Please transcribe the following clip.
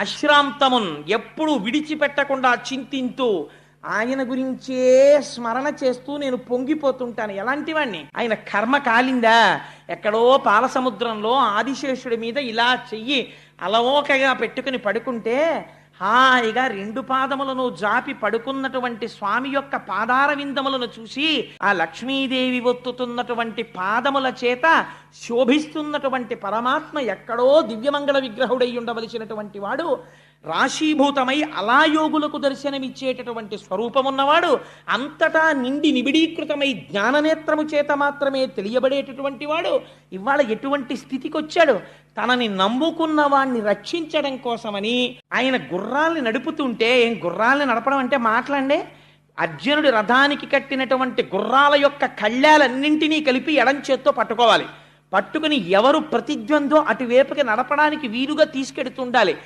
అశ్రాంతమున్ ఎప్పుడు విడిచిపెట్టకుండా చింతింతూ ఆయన గురించే స్మరణ చేస్తూ నేను పొంగిపోతుంటాను. ఎలాంటి వాణ్ణి ఆయన కర్మ కాలిందా? ఎక్కడో పాలసముద్రంలో ఆదిశేషుడి మీద ఇలా చెయ్యి అలవోకగా పెట్టుకుని పడుకుంటే హాయిగా రెండు పాదములను జాపి పడుకున్నటువంటి స్వామి యొక్క పాదార విందములను చూసి ఆ లక్ష్మీదేవి ఒత్తుతున్నటువంటి పాదముల చేత శోభిస్తున్నటువంటి పరమాత్మ ఎక్కడో దివ్యమంగళ విగ్రహుడై ఉండవలసినటువంటి వాడు రాశీభూతమై అలా యోగులకు దర్శనమిచ్చేటటువంటి స్వరూపమున్నవాడు అంతటా నిండి నిబిడీకృతమై జ్ఞాననేత్రము చేత మాత్రమే తెలియబడేటటువంటి వాడు. ఇవాళ ఎటువంటి స్థితికి వచ్చాడు తనని నమ్ముకున్న వాణ్ణి రక్షించడం కోసమని ఆయన గుర్రాల్ని నడుపుతుంటే ఏం గుర్రాల్ని నడపడం అంటే మాట్లాడే అర్జునుడి రథానికి కట్టినటువంటి గుర్రాల యొక్క కళ్ళాలన్నింటినీ కలిపి ఎడం చేత్తో పట్టుకోవాలి. పట్టుకుని ఎవరు ప్రతిద్వందో అటువైపుకి నడపడానికి వీలుగా తీసుకెడుతుండాలి.